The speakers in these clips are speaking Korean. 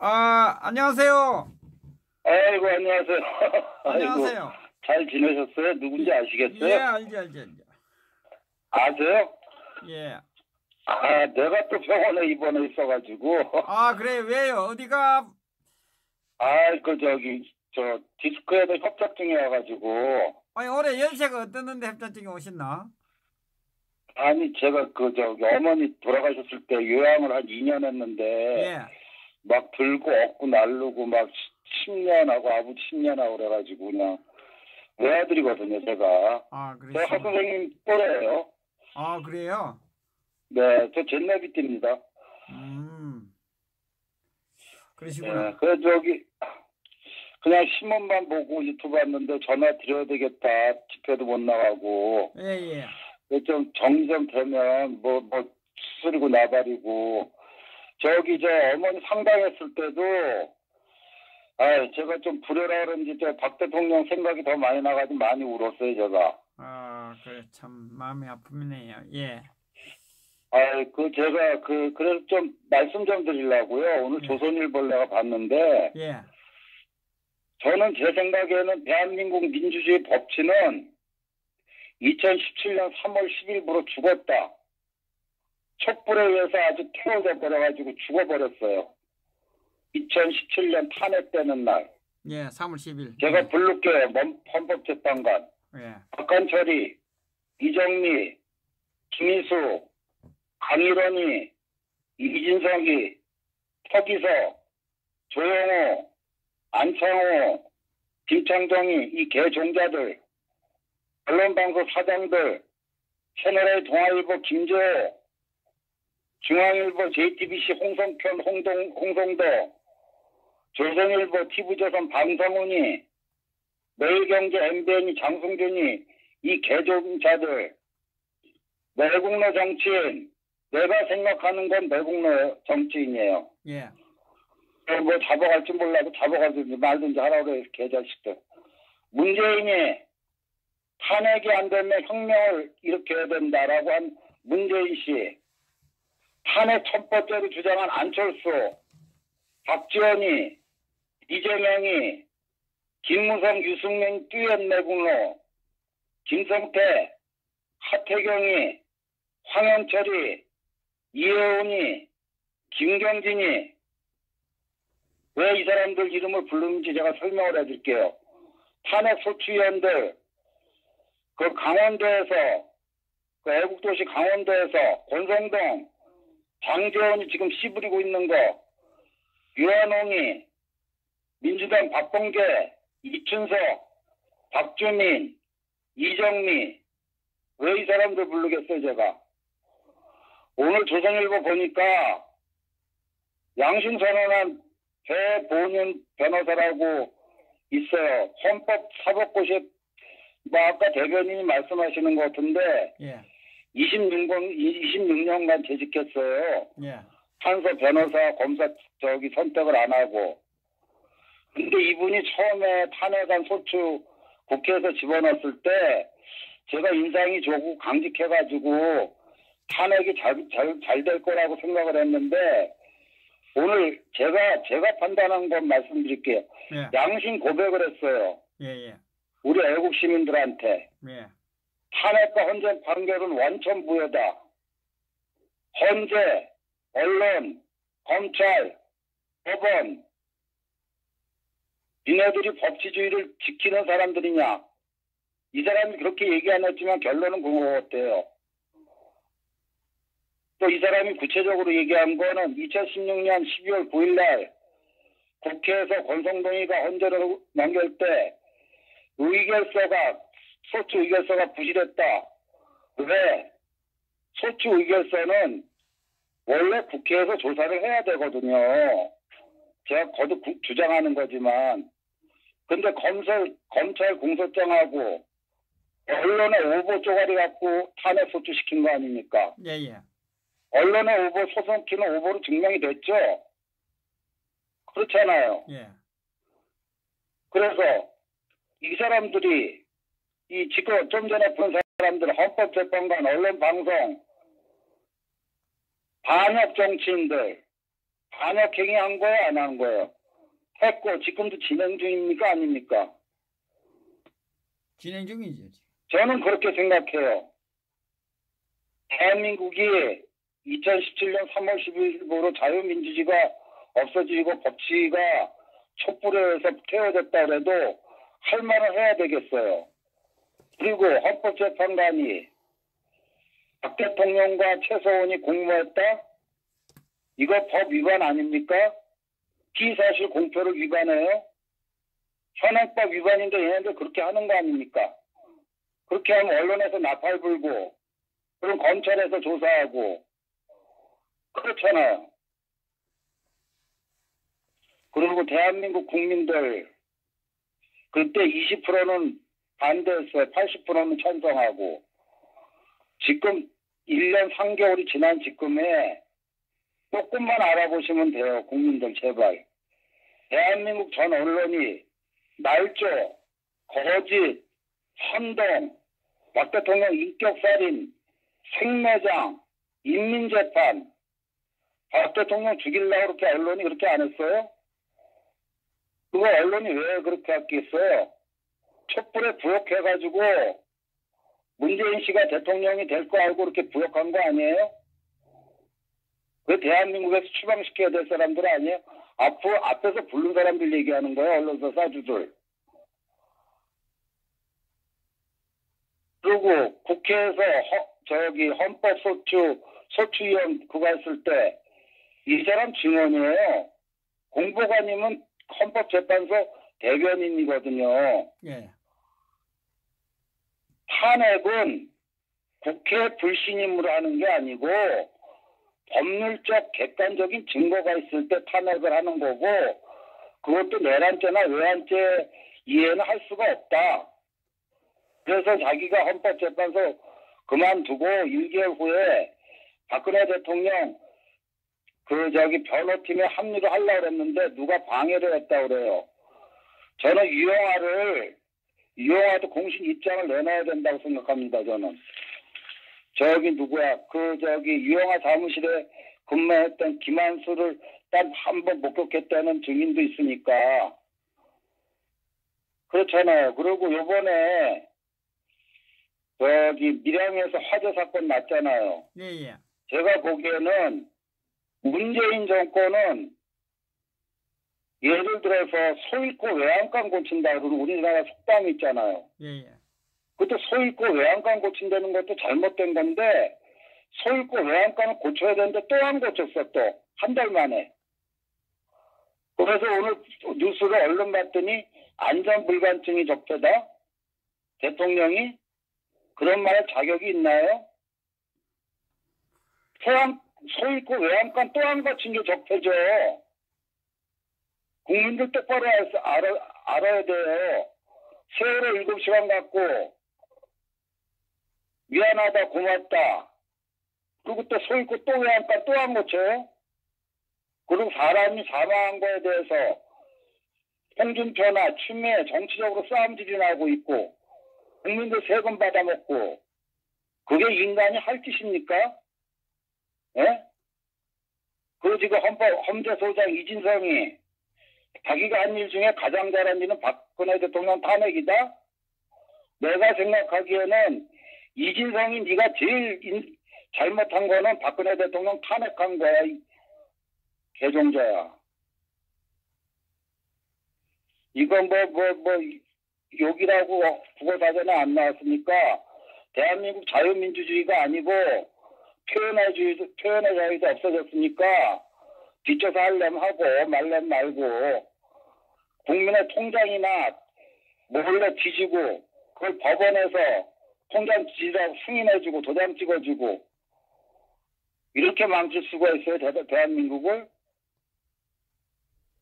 아, 안녕하세요. 아이고 안녕하세요. 안녕하세요. 아이고, 잘 지내셨어요? 누군지 아시겠어요? 예, 알지, 알지, 알지. 아세요? 예. 아 내가 또 병원에 입원해 있어가지고 아, 그래, 왜요? 어디가? 아 그 저기 저 디스크에도 협착증이어가지고 아니, 올해 연세가 어떻는데 협자증이 오셨나? 아니 제가 그 저기 어머니 돌아가셨을 때 요양을 한 2년 했는데 예. 막 들고 얻고 날르고 막 10년 하고 아버지 10년 하고 그래가지고 그냥 외아들이거든요 제가 아, 저 그러시구나. 학선생님 또래예요. 아, 그래요? 네, 저 젠네비띠입니다. 음. 그러시구나. 네, 그래 저기 그냥 신문만 보고 유튜브 봤는데 전화 드려야 되겠다. 집회도 못 나가고 예, 예. 좀 정리 좀 되면 뭐 뭐 수술이고 나발이고 저기 저 어머니 상담했을 때도 아 제가 좀 불효라 그런지 저 박 대통령 생각이 더 많이 나가지고 많이 울었어요 제가. 아, 그래, 참, 마음이 아프네요. 예. 아그 제가 그 그래서 좀 말씀 좀 드리려고요. 오늘 예. 조선일보를 내가 봤는데 예. 저는 제 생각에는 대한민국 민주주의 법치는 2017년 3월 10일부로 죽었다. 촛불에 의해서 아주 태워져 버려가지고 죽어버렸어요. 2017년 탄핵되는 날. 예, 3월 10일. 제가 부를게요. 헌- 헌법재판관. 예. 박관철이, 이정미, 김희수, 강일원이, 이진석이, 서기서, 조영호, 안창호, 김창정이 이 개종자들, 언론방송 사장들, 채널A 동아일보 김재호, 중앙일보 JTBC 홍성편 홍동, 홍성도, 조선일보 TV조선 방성훈이, 매일경제 MBN이 장승준이 이 개종자들 내국노 정치인 내가 생각하는 건 내국노 정치인이에요. 예. 뭐 잡아갈지 몰라도 잡아가든지 말든지 하라고 그래 개자식들. 문재인이 탄핵이 안 되면 혁명을 일으켜야 된다라고 한 문재인 씨 탄핵 첫 번째로 주장한 안철수 박지원이 이재명이 김무성, 유승민, 뚜연 내국노, 김성태, 하태경이, 황현철이, 이혜원이, 김경진이 왜 이 사람들 이름을 부르는지 제가 설명을 해드릴게요. 탄핵 소추위원들 그 강원도에서 그 애국도시 강원도에서 권성동, 장재원이 지금 씨부리고 있는 거 유한홍이 민주당 박봉계, 이춘석, 박주민, 이정미 왜 이 사람들 부르겠어요 제가 오늘 조선일보 보니까 양심 선언한 배본윤 변호사라고 있어요 헌법 사법고시 뭐 아까 대변인이 말씀하시는 것 같은데 예. 26년, 26년간 재직했어요 예. 판사, 변호사, 검사 저기 선택을 안 하고 근데 이분이 처음에 탄핵안 소추 국회에서 집어넣었을 때 제가 인상이 좋고 강직해가지고 탄핵이 잘 잘 잘 될 거라고 생각을 했는데 오늘 제가 제가 판단한 건 말씀드릴게요. 예. 양심 고백을 했어요. 예, 예. 우리 애국 시민들한테 예. 탄핵과 헌재 판결은 원천 부여다. 헌재, 언론, 검찰, 법원 니네들이 법치주의를 지키는 사람들이냐? 이 사람이 그렇게 얘기 안 했지만 결론은 그거 같아요. 또 이 사람이 구체적으로 얘기한 거는 2016년 12월 9일 날 국회에서 권성동이가 헌재를 넘길 때 의결서가 소추 의결서가 부실했다. 왜? 소추 의결서는 원래 국회에서 조사를 해야 되거든요. 제가 거듭 구- 주장하는 거지만 근데 검찰 검찰 공소장하고 언론의 오보 쪼가리 갖고 탄핵 소추시킨 거 아닙니까? 예, 예. 언론의 오보 소송키는 오보로 증명이 됐죠. 그렇잖아요. 예. 그래서 이 사람들이 이 지금 좀 전에 본 사람들 헌법재판관, 언론방송, 반역 정치인들, 반역 행위 한 거예요, 안 한 거예요? 했고, 지금도 진행 중입니까, 아닙니까? 진행 중이죠. 저는 그렇게 생각해요. 대한민국이 2017년 3월 12일부로 자유민주주의가 없어지고 법치가 촛불에서 태워졌다 그래도 할 말을 해야 되겠어요. 그리고 헌법재판관이 박 대통령과 최소원이 공모했다? 이거 법 위반 아닙니까? 피사실 공표를 위반해요? 현행법 위반인데 얘네들 그렇게 하는 거 아닙니까? 그렇게 하면 언론에서 나팔 불고 그럼 검찰에서 조사하고 그렇잖아요. 그리고 대한민국 국민들 그때 20%는 반대했어요. 80%는 찬성하고 지금 1년 3개월이 지난 지금에 조금만 알아보시면 돼요. 국민들 제발. 대한민국 전 언론이 날조, 거짓, 선동, 박 대통령 인격살인, 생매장, 인민재판, 박 대통령 죽이려고 그렇게 언론이 그렇게 안 했어요? 그거 언론이 왜 그렇게 했겠어요? 촛불에 부역해가지고 문재인 씨가 대통령이 될 거 알고 그렇게 부역한 거 아니에요? 그 대한민국에서 추방시켜야 될 사람들 아니에요? 앞으로 앞에서 부른 사람들 얘기하는 거예요, 언론사 사주들. 그리고 국회에서 허, 저기 헌법소추 소추위원 그거 했을 때 이 사람 증언이에요. 공보관님은 헌법재판소 대변인이거든요. 예. 탄핵은 국회 불신임으로 하는 게 아니고 법률적 객관적인 증거가 있을 때 탄핵을 하는 거고 그것도 내란죄나 외환죄 이해는 할 수가 없다. 그래서 자기가 헌법재판소 그만두고 1개월 후에 박근혜 대통령 그 저기 변호팀에 합류를 하려고 했는데 누가 방해를 했다 그래요. 저는 유영아를 유영아도 공식 입장을 내놔야 된다고 생각합니다. 저는 저기 누구야 그 저기 유영아 사무실에 근무했던 김한수를 딱 한 번 목격했다는 증인도 있으니까 그렇잖아요. 그리고 요번에 저기 밀양에서 화재 사건 났잖아요. 예, 예. 제가 보기에는 문재인 정권은 예를 들어서 소 잃고 외양간 고친다 그러는 우리나라 속담이 있잖아요. 예, 예. 그것도 소 잃고 외양간 고친다는 것도 잘못된 건데 소 잃고 외양간을 고쳐야 되는데 또 안 고쳤어 또 한 달 만에. 그래서 오늘 뉴스를 얼른 봤더니 안전불감증이 적대다? 대통령이? 그런 말할 자격이 있나요? 소양, 소 잃고 외양간 또 안 고친 게 적폐죠. 국민들 똑바로 알아, 알아야 돼요. 세월호 7시간 갖고 미안하다 고맙다. 그리고 또소 잃고 또 외양간 또안 고쳐요? 그리고 사람이 사망한 거에 대해서 홍준표나 추미애 정치적으로 싸움질이 나고 있고 국민들 세금 받아먹고 그게 인간이 할 짓입니까? 예? 그리고 지금 헌법 헌재 소장 이진성이 자기가 한 일 중에 가장 잘한 일은 박근혜 대통령 탄핵이다? 내가 생각하기에는 이진성이 네가 제일 인- 잘못한 거는 박근혜 대통령 탄핵한 거야. 이 개종자야. 이건 뭐, 뭐, 뭐, 욕이라고 국어사전에 안 나왔습니까? 대한민국 자유민주주의가 아니고 표현의 주의, 표현의 자유도 없어졌으니까 뒤쳐서 하려면 하고 말려면 말고 국민의 통장이나 몰래 뒤지고 그걸 법원에서 통장 지라고 승인해주고 도장 찍어주고 이렇게 망칠 수가 있어요 대, 대한민국을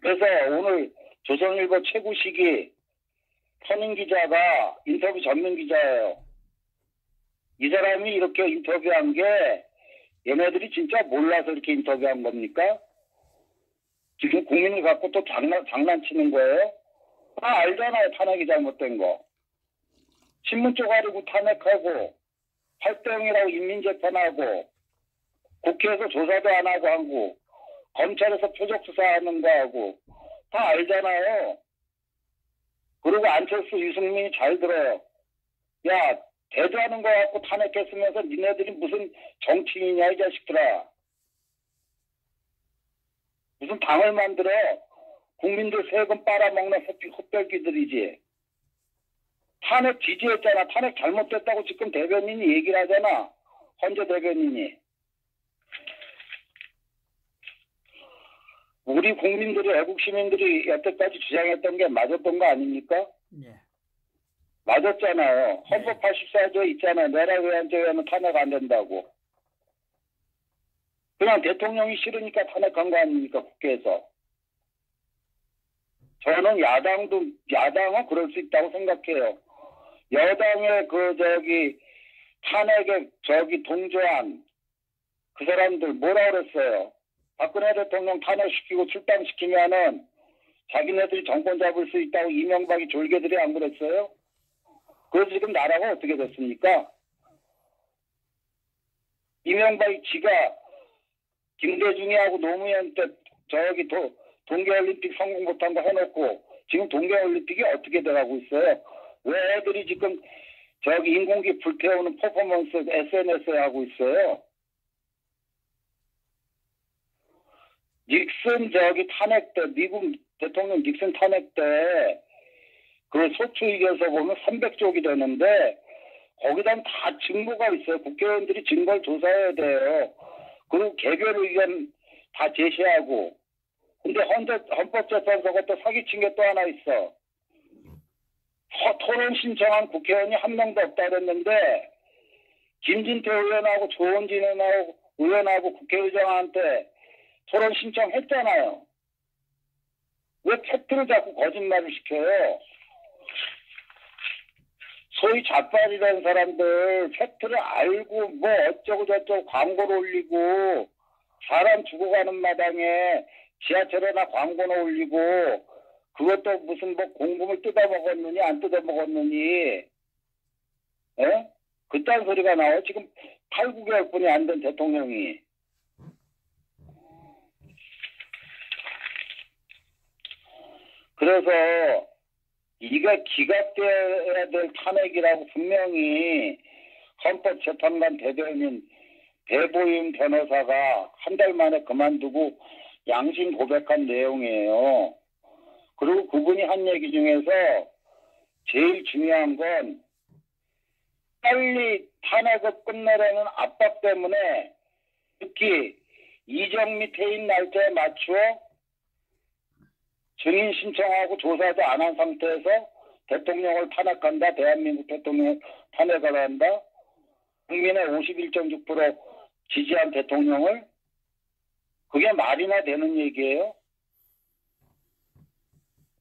그래서 오늘 조선일보 최구식이 선임 기자가 인터뷰 전문 기자예요. 이 사람이 이렇게 인터뷰한 게 얘네들이 진짜 몰라서 이렇게 인터뷰한 겁니까? 지금 국민을 갖고 또 장난, 장난치는 거예요? 다 알잖아요, 탄핵이 잘못된 거. 신문 쪼가리고 탄핵하고, 8대0이라고 인민재판하고, 국회에서 조사도 안 하고 하고, 검찰에서 표적 수사하는 거 하고 다 알잖아요. 그리고 안철수, 유승민이 잘 들어요. 야, 대도하는 거 갖고 탄핵했으면서 니네들이 무슨 정치인이냐, 이 자식들아. 무슨 당을 만들어? 국민들 세금 빨아먹는 헛- 헛별기들이지. 탄핵 지지했잖아. 탄핵 잘못됐다고 지금 대변인이 얘기를 하잖아. 헌재 대변인이. 우리 국민들이, 애국 시민들이 여태까지 주장했던 게 맞았던 거 아닙니까? 예. 맞았잖아요. 헌법 84조 있잖아요. 내라 외환죄에는 탄핵 안 된다고. 그냥 대통령이 싫으니까 탄핵한 거 아닙니까? 국회에서. 저는 야당도, 야당은 그럴 수 있다고 생각해요. 여당의 그, 저기, 탄핵에 저기 동조한 그 사람들 뭐라 그랬어요? 박근혜 대통령 탄핵시키고 출당시키면은 자기네들이 정권 잡을 수 있다고 이명박이 졸개들이 안 그랬어요? 그래서 지금 나라가 어떻게 됐습니까? 이명박이 지가 김대중이하고 노무현 때 저기 도, 동계올림픽 성공 못한 거 해놓고 지금 동계올림픽이 어떻게 돼가고 있어요? 왜 애들이 지금 저기 인공기 불태우는 퍼포먼스 SNS에 하고 있어요? 닉슨 저기 탄핵 때 미국 대통령 닉슨 탄핵 때 그 소추 이겨서 보면 300쪽이 되는데 거기다 다 증거가 있어요. 국회의원들이 증거를 조사해야 돼요. 그리고 개별 의견 다 제시하고 근데 헌법재판소가 또 사기친 게 또 하나 있어. 허- 토론 신청한 국회의원이 한 명도 없다 그랬는데 김진태 의원하고 조원진 의원하고, 의원하고 국회의장한테 토론 신청했잖아요. 왜 팩트를 자꾸 거짓말을 시켜요? 소위 좌빨이라는 사람들 팩트를 알고 뭐 어쩌고 저쩌고 광고를 올리고 사람 죽어가는 마당에 지하철에나 광고나 올리고 그것도 무슨 뭐 공금을 뜯어먹었느니 안 뜯어먹었느니 에? 그딴 소리가 나와요. 지금 8, 9개월 뿐이 안 된 대통령이 그래서 이게 기각돼야 될 탄핵이라고 분명히 헌법재판관 대변인 배보임 변호사가 한 달 만에 그만두고 양심 고백한 내용이에요. 그리고 그분이 한 얘기 중에서 제일 중요한 건 빨리 탄핵을 끝내라는 압박 때문에 특히 이정미 퇴임 날짜에 맞추어 증인 신청하고 조사도 안 한 상태에서 대통령을 탄핵한다. 대한민국 대통령을 탄핵을 한다. 국민의 51.6% 지지한 대통령을 그게 말이나 되는 얘기예요.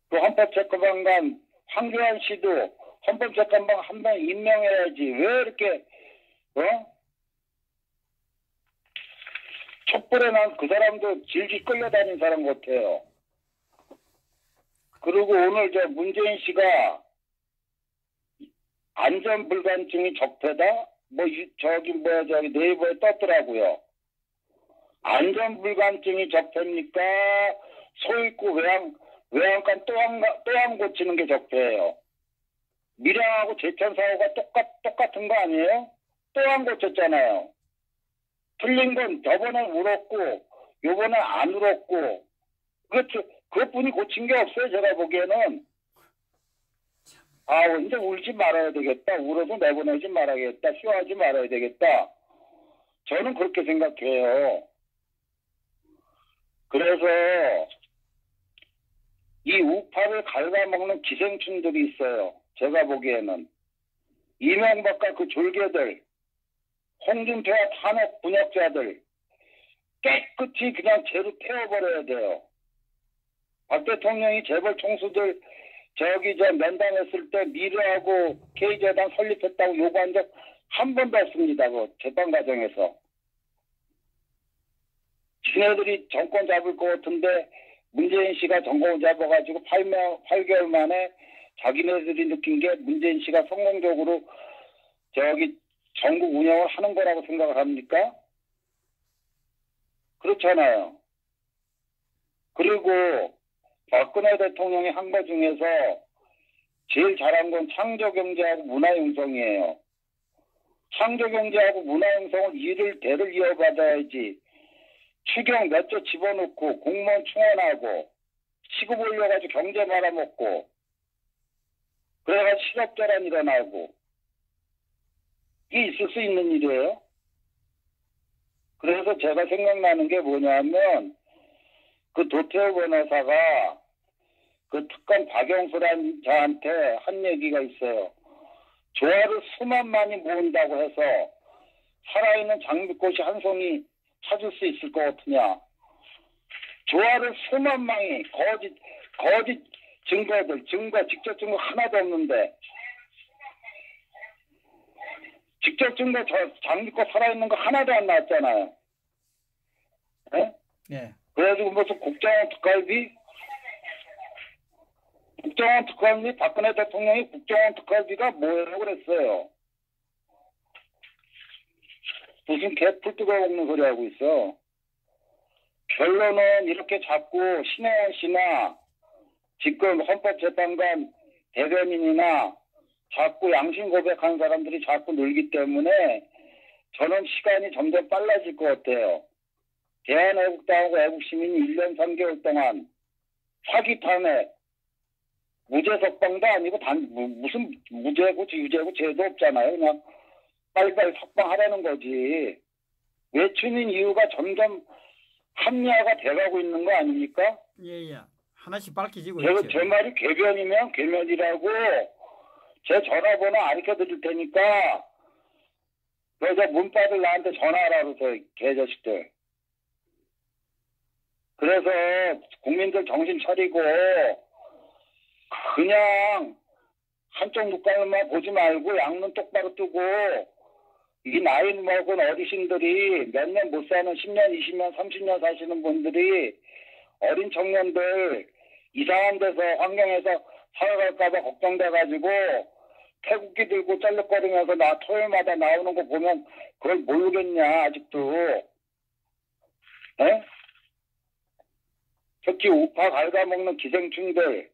그 헌법재판관 황교안 씨도 헌법재판관 한 명 임명해야지. 왜 이렇게 어? 촛불에 난 그 사람도 질질 끌려다닌 사람 같아요. 그리고 오늘 저 문재인 씨가 안전 불감증이 적폐다? 뭐, 이- 저기, 뭐야, 저기 네이버에 떴더라고요. 안전 불감증이 적폐입니까? 소있고 외양, 외양간 또 한, 또한 고치는 게 적폐예요. 밀양하고 제천 사고가 똑같, 똑같은 거 아니에요? 또한 고쳤잖아요. 틀린 건 저번에 울었고, 요번에 안 울었고, 그것, 그것뿐이 고친 게 없어요, 제가 보기에는. 아, 이제 울지 말아야 되겠다. 울어서 내보내지 말아야겠다. 쉬어하지 말아야 되겠다. 저는 그렇게 생각해요. 그래서 이 우파를 갉아먹는 기생충들이 있어요. 제가 보기에는. 이명박과 그 졸개들, 홍준표와 탄핵 분역자들, 깨끗이 그냥 죄로 태워버려야 돼요. 박 대통령이 재벌 총수들 저기 저 면담했을 때 미르하고 K재단 설립했다고 요구한 적 한 번도 없습니다. 그 재판 과정에서. 지네들이 정권 잡을 것 같은데 문재인 씨가 정권 잡아가지고 8명, 8개월 만에 자기네들이 느낀 게 문재인 씨가 성공적으로 저기 전국 운영을 하는 거라고 생각을 합니까? 그렇잖아요. 그리고 박근혜 대통령이 한것 중에서 제일 잘한 건 창조경제하고 문화융성이에요. 창조경제하고 문화융성은 일을 대를 이어받아야지 추경 몇 조 집어넣고 공무원 충원하고 시급 올려가지고 경제 말아먹고 그래가지고 실업자란 일어나고 이게 있을 수 있는 일이에요. 그래서 제가 생각나는 게 뭐냐면 그 도태우 변호사가 그 특검 박영수란 자한테 한 얘기가 있어요. 조화를 수만만이 모은다고 해서 살아있는 장미꽃이 한 송이 찾을 수 있을 것 같으냐. 조화를 수만망이 거짓 거짓 증거들 증거 직접 증거 하나도 없는데 직접 증거 저 장미꽃 살아있는 거 하나도 안 나왔잖아요. 예? 예. 그래가지고 무슨 국정원 특활비? 국정원 특활비? 박근혜 대통령이 국정원 특활비가 뭐예요? 그랬어요. 무슨 개풀 뜯어 먹는 소리 하고 있어. 결론은 이렇게 자꾸 신혜원 씨나 지금 헌법재판관 대변인이나 자꾸 양심 고백한 사람들이 자꾸 늘기 때문에 저는 시간이 점점 빨라질 것 같아요. 대한애국당하고 애국시민이 1년 3개월 동안 사기 탄핵, 무죄 석방도 아니고 단, 무- 무슨 무죄고 유죄고 죄도 없잖아요. 그냥 빨리빨리 석방하라는 거지. 외출인 이유가 점점 합리화가 돼가고 있는 거 아닙니까? 예, 예. 하나씩 밝혀지고 제, 있죠. 제 말이 궤변이면 궤변이라고 제 전화번호 가르쳐 드릴 테니까 그래서 문바들 나한테 전화하라 그러세요 개자식들 그래서 국민들 정신 차리고 그냥 한쪽 눈가만 보지 말고 양눈 똑바로 뜨고 이 나이 먹은 어르신들이 몇 년 못 사는 10년, 20년, 30년 사시는 분들이 어린 청년들 이상한 데서 환경에서 살아갈까봐 걱정돼가지고 태국기 들고 짤룩거리면서 나 토요일마다 나오는 거 보면 그걸 모르겠냐 아직도 에? 특히 우파 갉아먹는 기생충들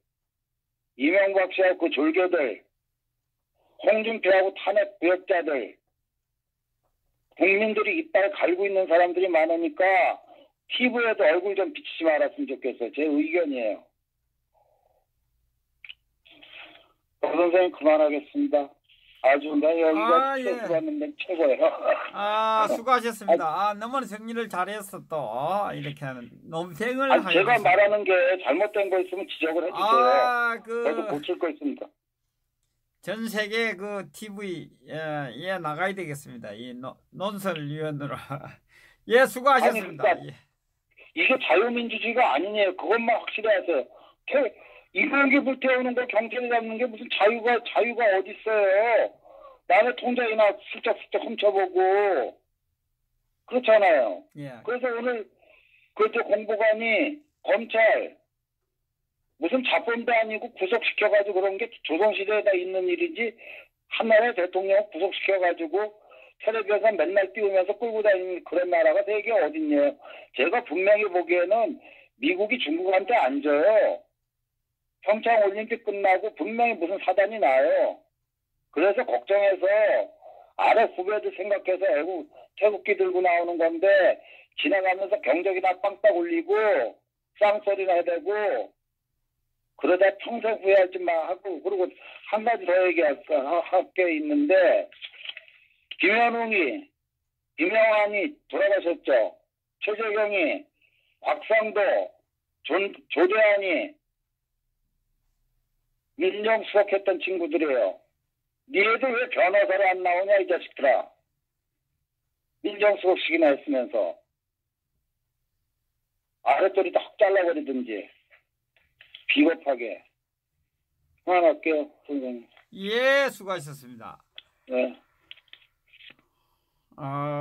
이명박 씨하고 그 졸개들 홍준표하고 탄핵 부역자들 국민들이 이빨 갈고 있는 사람들이 많으니까 TV에도 얼굴 좀 비치지 말았으면 좋겠어요. 제 의견이에요. 박 선생님 그만하겠습니다. 아주 나 여기가 아, 예. 스트레스 받는 데 최고예요. 아, 수고하셨습니다. 아, 너무 정리를 잘했어 또. 이렇게 하는 논평을 아니, 하게 제가. 말하는 게 잘못된 거 있으면 지적을 해주세요. 아, 저도 그 고칠 거 있습니다. 전 세계 그 TV 예, 예 나가야 되겠습니다. 이 논- 논설위원으로. 예, 수고하셨습니다. 아니, 그러니까 예. 이게 자유민주주의가 아니네요. 그것만 확실히 하세요. 태, 이공기 불태우는 거 경찰이 잡는 게 무슨 자유가 자유가 어디 있어요? 남의 통장이나 슬쩍슬쩍 훔쳐보고 그렇잖아요. 예. 그래서 오늘 그저 공보관이 검찰 무슨 자본도 아니고 구속시켜가지고 그런 게 조선시대에 다 있는 일이지 한나라의 대통령 구속시켜가지고 텔레비에서 맨날 띄우면서 끌고 다니는 그런 나라가 세계 어딨냐요. 제가 분명히 보기에는 미국이 중국한테 안 져요. 평창 올림픽 끝나고 분명히 무슨 사단이 나요. 그래서 걱정해서 아래 후배들 생각해서 애국 태극기 들고 나오는 건데 지나가면서 경적이나 빵빵 울리고 쌍소리나 해대고 그러다 평생 후회하지 마 하고 그리고 한 가지 더 얘기할까 할게 있는데 김현웅이 김영환이 돌아가셨죠 최재경이 곽상도 존, 조대환이 민정수석했던 친구들이에요. 니네들 왜 변호사로 안 나오냐 이 자식들아. 민정수석식이나 했으면서. 아랫도리 다확 잘라버리든지. 비겁하게. 그만할게요 선생님. 예, 수고하셨습니다. 네. 어...